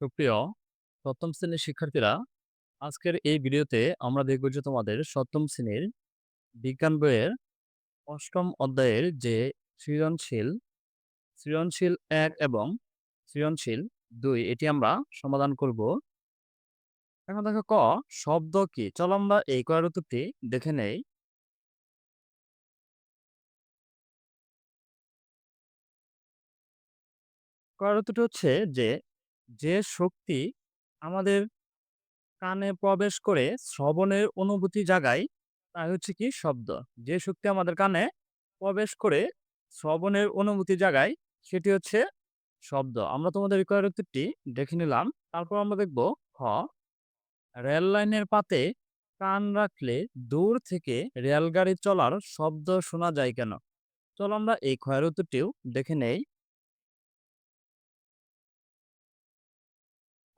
সুপ্রিয়, সপ্তম শ্রেণির শিক্ষার্থীরা, আজকের এই ভিডিওতে আমরা দেখব যে তোমাদের সপ্তম শ্রেণির বিজ্ঞান বইয়ের অষ্টম অধ্যায়ের যে সৃজনশীল সৃজনশীল এক এবং সৃজনশীল দুই, এটি আমরা সমাধান করব। এখন দেখো ক, শব্দ কি? চলো আমরা এই কয়ের উত্তরটি দেখে নেই। কয়ের উত্তরটি হচ্ছে যে যে শক্তি আমাদের কানে প্রবেশ করে শ্রবণের অনুভূতি জাগায়, তাই হচ্ছে কি শব্দ। যে শক্তি আমাদের কানে প্রবেশ করে শ্রবণের অনুভূতি জাগায়, সেটি হচ্ছে শব্দ। আমরা তোমাদের রিকোয়ার উত্তরটি দেখে নিলাম। তারপর আমরা দেখব খ, রেল লাইনের পাতে কান রাখলে দূর থেকে রেলগাড়ি চলার শব্দ শোনা যায় কেন? চলো আমরা এই ক্ষয়ের উত্তরটিও দেখে নেই।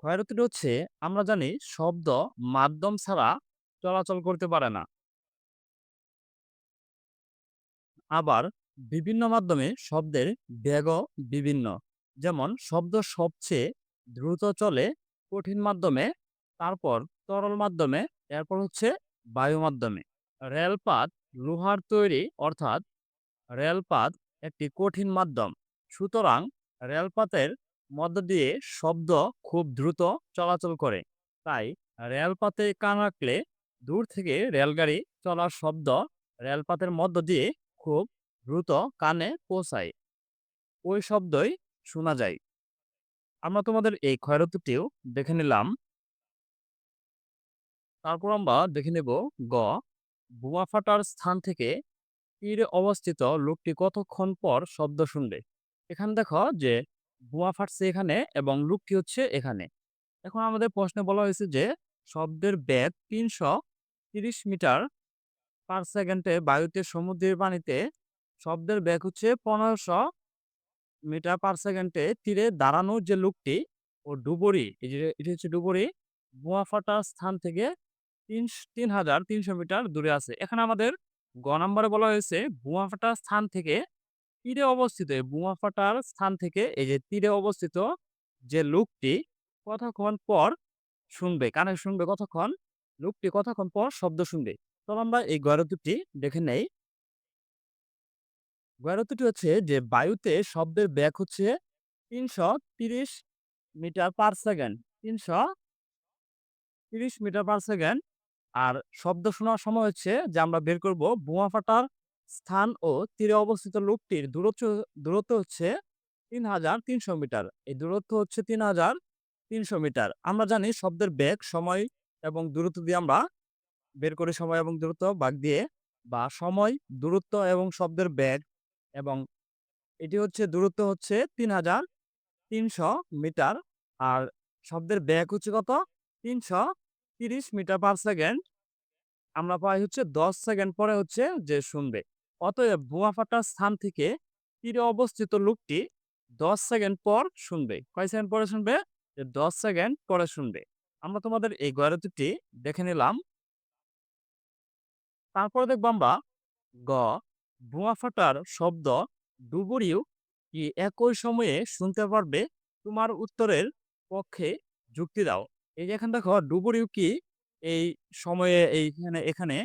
ক্ষয়রতিটা হচ্ছে, আমরা জানি শব্দ মাধ্যম ছাড়া চলাচল করতে পারে না। আবার বিভিন্ন মাধ্যমে শব্দের বেগও বিভিন্ন। যেমন, শব্দ সবচেয়ে দ্রুত চলে কঠিন মাধ্যমে, তারপর তরল মাধ্যমে, এরপর হচ্ছে বায়ু মাধ্যমে। রেলপাত লোহার তৈরি, অর্থাৎ রেলপাত একটি কঠিন মাধ্যম। সুতরাং রেলপাতের মধ্য দিয়ে শব্দ খুব দ্রুত চলাচল করে। তাই রেলপাতে কান রাখলে দূর থেকে রেলগাড়ি চলার শব্দ রেলপাতের মধ্য দিয়ে খুব দ্রুত কানে পৌঁছায়। ওই শব্দই শোনা যায়। আমরা তোমাদের এই ক্ষয়রতিটিও দেখে নিলাম। তারপর আমরা দেখে নেব গ, বোমা ফাটার স্থান থেকে তীরে অবস্থিত লোকটি কতক্ষণ পর শব্দ শুনবে? এখানে দেখো যে বোমা ফাটছে এখানে এবং লোকটি হচ্ছে এখানে। এখন আমাদের প্রশ্নে বলা হয়েছে যে, শব্দের বেগ তিনশো তিরিশ মিটার পার সেকেন্ডে বায়ুতে সমুদ্রের পানিতে শব্দের বেগ হচ্ছে পনেরোশো মিটার পার সেকেন্ডে তীরে দাঁড়ানো যে লোকটি, ও ডুবুরি, এই যে, এটি হচ্ছে ডুবুরি বোমা ফাটা স্থান থেকে তিন তিন হাজার তিনশো মিটার দূরে আছে। এখানে আমাদের গ নম্বরে বলা হয়েছে বোমা ফাটা স্থান থেকে তীরে অবস্থিত বোমা ফাটার স্থান থেকে এই যে তীরে অবস্থিত যে লোকটি কতক্ষণ পর শুনবে, কানে শুনবে কতক্ষণ? লোকটি কতক্ষণ পর শব্দ শুনবে? তখন আমরা এই গয়রতুটি দেখে নেই। গয়রতুটি হচ্ছে যে বায়ুতে শব্দের ব্যাগ হচ্ছে তিনশো তিরিশ মিটার পার সেকেন্ড, তিনশো তিরিশ মিটার পার সেকেন্ড। আর শব্দ শোনার সময় হচ্ছে যে আমরা বের করব বোমা ফাটার স্থান ও তীরে অবস্থিত লোকটির দূরত্ব দূরত্ব হচ্ছে তিন হাজার তিনশো মিটার। এই দূরত্ব হচ্ছে তিন হাজার তিনশো মিটার। আমরা জানি শব্দের বেগ, সময় এবং দূরত্ব দিয়ে আমরা বের করি সময় এবং দূরত্ব বাগ দিয়ে বা সময়, দূরত্ব এবং শব্দের বেগ এবং এটি হচ্ছে, দূরত্ব হচ্ছে তিন হাজার তিনশো মিটার। আর শব্দের বেগ হচ্ছে কত? তিনশো তিরিশ মিটার পার সেকেন্ড। আমরা পাই হচ্ছে দশ সেকেন্ড, পরে হচ্ছে যে শুনবে অতএব বোমা ফাটার স্থান থেকে তীরে অবস্থিত লোকটি দশ সেকেন্ড পর শুনবে। কয় সেকেন্ড পরে শুনবে? দশ সেকেন্ড পরে শুনবে। আমরা তোমাদের এই গয়রতিটি দেখে নিলাম। তারপরে দেখব আমরা গ বোমা ফাটার শব্দ ডুবুরিও কি একই সময়ে শুনতে পারবে? তোমার উত্তরের পক্ষে যুক্তি দাও। এই যে এখানে দেখো, ডুবুরিও কি এই সময়ে এইখানে, এখানে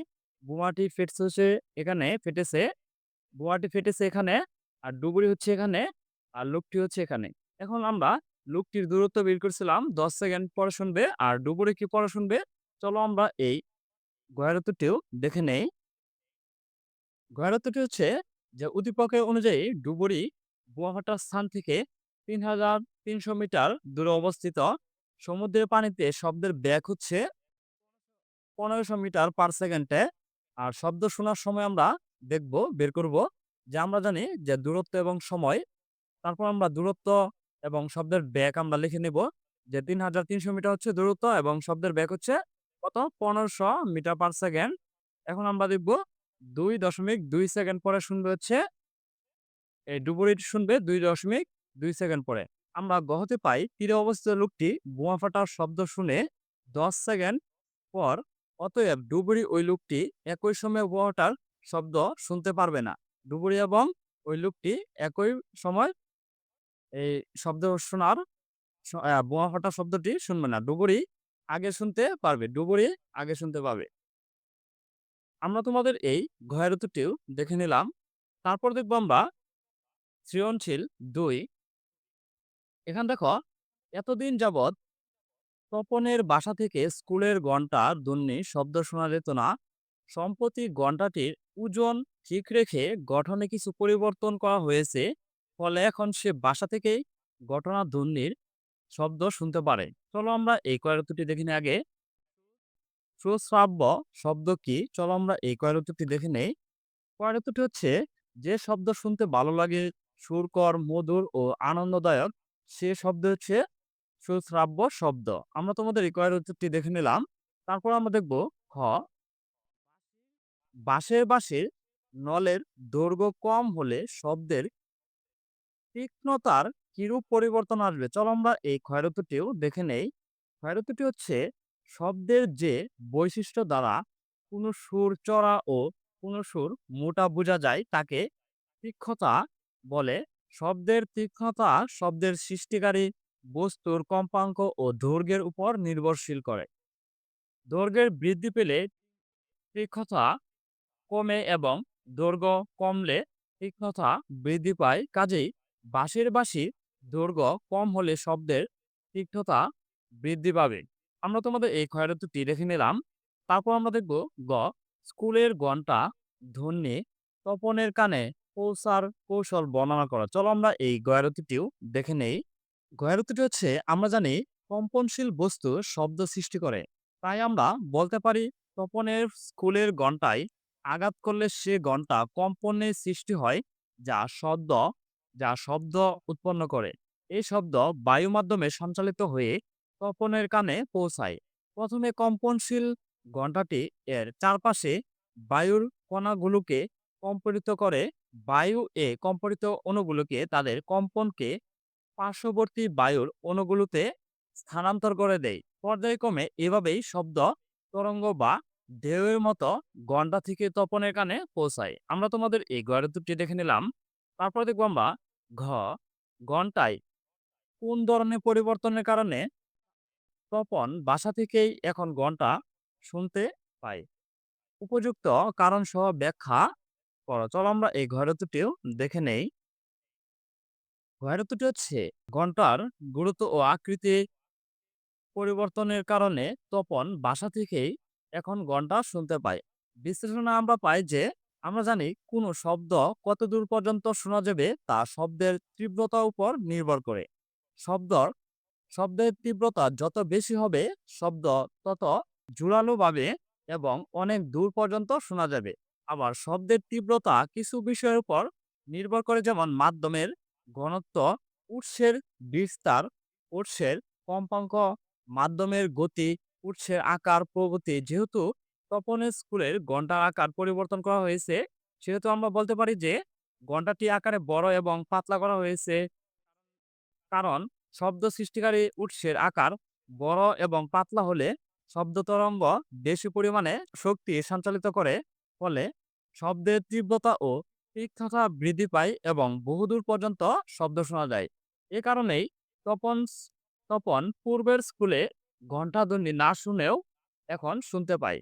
বোমাটি ফেটছে এখানে ফেটেছে বোমাটি ফেটেছে এখানে, আর ডুবুরি হচ্ছে এখানে, আর লোকটি হচ্ছে এখানে। এখন আমরা লোকটির দূরত্ব বের করছিলাম, দশ সেকেন্ড পরে শুনবে, আর ডুবুরি কি পরে শুনবে? চলো আমরা এই গয়ারত্বটিও দেখে নেই। গয়ারত্বটি হচ্ছে যে উদ্দীপকের অনুযায়ী ডুবুরি বোয়াভাটার স্থান থেকে তিন হাজার তিনশো মিটার দূরে অবস্থিত। সমুদ্রের পানিতে শব্দের ব্যাগ হচ্ছে পনেরোশো মিটার পার সেকেন্ডে। আর শব্দ শোনার সময় আমরা দেখব, বের করব যে আমরা জানি যে দূরত্ব এবং সময়, তারপর আমরা দূরত্ব এবং শব্দের ব্যাগ আমরা লিখে নেব যে তিন হাজার তিনশো মিটার হচ্ছে দূরত্ব এবং শব্দের ব্যাগ হচ্ছে কত? পনেরোশো মিটার পার সেকেন্ড। এখন আমরা দেখব দুই দশমিক দুই সেকেন্ড পরে শুনবে হচ্ছে, এই ডুবুরিট শুনবে দুই দশমিক দুই সেকেন্ড পরে। আমরা গহতে পাই তীরে অবস্থিত লোকটি বোমা ফাটার শব্দ শুনে দশ সেকেন্ড পর অতএব ডুবুরি ওই লোকটি একই সময়ে বোমাটার শব্দ শুনতে পারবে না ডুবুরি এবং ওই লোকটি একই সময় এই শব্দ শোনার বোমা ফাটা শব্দটি শুনবে না। ডুবুরি আগে শুনতে পারবে। ডুবুরি আগে শুনতে পাবে। আমরা তোমাদের এই ঘয়ের উত্তরটিও দেখে নিলাম। তারপর দেখব আমরা সৃজনশীল দুই এখানে দেখো, এতদিন যাবৎ তপনের বাসা থেকে স্কুলের ঘণ্টার ধ্বনি শব্দ শোনা যেত না। সম্প্রতি ঘন্টাটির ওজন ঠিক রেখে গঠনে কিছু পরিবর্তন করা হয়েছে। ফলে এখন সে বাসা থেকেই ঘটনা ধ্বনির শব্দ শুনতে পারে। চলো আমরা এই উত্তরটি দেখে নিই আগে। সুশ্রাব্য শব্দ কি? চলো আমরা এই উত্তরটি দেখে নেই। উত্তরটি হচ্ছে যে শব্দ শুনতে ভালো লাগে, সুরকর, মধুর ও আনন্দদায়ক সে শব্দ হচ্ছে সুশ্রাব্য শব্দ। আমরা তোমাদের এই কয়ের উত্তরটি দেখে নিলাম। তারপর আমরা দেখব খ বাঁশের বাঁশির নলের দৈর্ঘ্য কম হলে শব্দের তীক্ষ্ণতার কিরূপ পরিবর্তন আসবে? চলো আমরা এই ক্ষয়ের উত্তরটিও দেখে নেই। ক্ষয়ের উত্তরটি হচ্ছে, শব্দের যে বৈশিষ্ট্য দ্বারা কোনো সুর চড়া ও কোনো সুর মোটা বোঝা যায়, তাকে তীক্ষ্ণতা বলে। শব্দের তীক্ষ্ণতা শব্দের সৃষ্টিকারী বস্তুর কম্পাঙ্ক ও দৈর্ঘ্যের উপর নির্ভরশীল করে। দৈর্ঘ্যের বৃদ্ধি পেলে তীক্ষ্ণতা কমে এবং দৈর্ঘ্য কমলে তীক্ষ্ণতা বৃদ্ধি পায়। কাজেই বাঁশির বাঁশির দৈর্ঘ্য কম হলে শব্দের তীক্ষ্ণতা বৃদ্ধি পাবে। আমরা তোমাদের এই ক্ষয়ের দেখে নিলাম। তারপর আমরা দেখব গ, স্কুলের ঘণ্টা ধ্বনি তপনের কানে পৌঁছার কৌশল বর্ণনা করা। চলো আমরা এই গয়ের উত্তরটিও দেখে নেই। গয়ের উত্তরটি হচ্ছে, আমরা জানি কম্পনশীল বস্তু শব্দ সৃষ্টি করে। তাই আমরা বলতে পারি, তপনের স্কুলের ঘন্টায় আঘাত করলে সে ঘণ্টা কম্পনের সৃষ্টি হয়, যা শব্দ যা শব্দ উৎপন্ন করে। এই শব্দ বায়ু মাধ্যমে সঞ্চালিত হয়ে তপনের কানে পৌঁছায়। প্রথমে কম্পনশীল ঘণ্টাটি এর চারপাশে বায়ুর কণাগুলোকে কম্পিত করে। বায়ু এ কম্পিত অণুগুলোকে তাদের কম্পনকে পার্শ্ববর্তী বায়ুর অণুগুলোতে স্থানান্তর করে দেয়। পর্যায়ক্রমে এভাবেই শব্দ, তরঙ্গ বা ঢেউয়ের মতো ঘণ্টা থেকে তপনের কানে পৌঁছায়। আমরা তোমাদের এই গয়ের উত্তরটি দেখে নিলাম। তারপর দেখব আমরা ঘ ঘণ্টায় কোন ধরনের পরিবর্তনের কারণে তপন বাসা থেকেই এখন ঘণ্টা শুনতে পাই। উপযুক্ত কারণসহ ব্যাখ্যা করো। চলো আমরা এই ঘয়ের উত্তরটিও দেখে নেই। উত্তরটি হচ্ছে, ঘণ্টার গুরুত্ব ও আকৃতি পরিবর্তনের কারণে তপন বাসা থেকেই এখন ঘণ্টা শুনতে পায়। বিশ্লেষণে আমরা পাই যে, আমরা জানি কোনো শব্দ কত দূর পর্যন্ত শোনা যাবে তা শব্দের তীব্রতার উপর নির্ভর করে। শব্দর, শব্দের তীব্রতা যত বেশি হবে, শব্দ তত জোরালোভাবে এবং অনেক দূর পর্যন্ত শোনা যাবে। আবার শব্দের তীব্রতা কিছু বিষয়ের উপর নির্ভর করে যেমন মাধ্যমের ঘনত্ব, উৎসের বিস্তার, উৎসের কম্পাঙ্ক, মাধ্যমের গতি, উৎসের আকার প্রভৃতি। যেহেতু তপনের স্কুলের ঘণ্টার আকার পরিবর্তন করা হয়েছে সেহেতু আমরা বলতে পারি যে ঘণ্টাটি আকারে বড় এবং পাতলা করা হয়েছে। কারণ শব্দ সৃষ্টিকারী উৎসের আকার বড় এবং পাতলা হলে শব্দ তরঙ্গ বেশি পরিমাণে শক্তি সঞ্চালিত করে ফলে শব্দের তীব্রতা ও তীক্ষ্ণতা বৃদ্ধি পায় এবং বহুদূর পর্যন্ত শব্দ শোনা যায়। এ কারণেই তপন তপন পূর্বের স্কুলে ঘণ্টাধ্বনি না শুনেও এখন শুনতে পাই।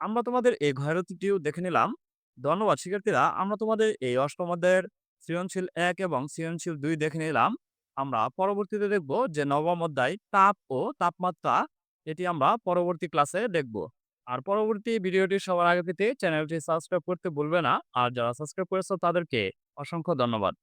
আমরা তোমাদের এই ঘয়ের উত্তরটিও দেখে নিলাম। ধন্যবাদ শিক্ষার্থীরা। আমরা তোমাদের এই অষ্টম সৃজনশীল এক এবং সৃজনশীল দুই দেখে নিলাম। আমরা পরবর্তীতে দেখব যে নবম অধ্যায় তাপ ও তাপমাত্রা, এটি আমরা পরবর্তী ক্লাসে দেখব। আর পরবর্তী ভিডিওটি সবার আগে পেতে চ্যানেলটি সাবস্ক্রাইব করতে ভুলবে না। আর যারা সাবস্ক্রাইব করেছ তাদেরকে অসংখ্য ধন্যবাদ।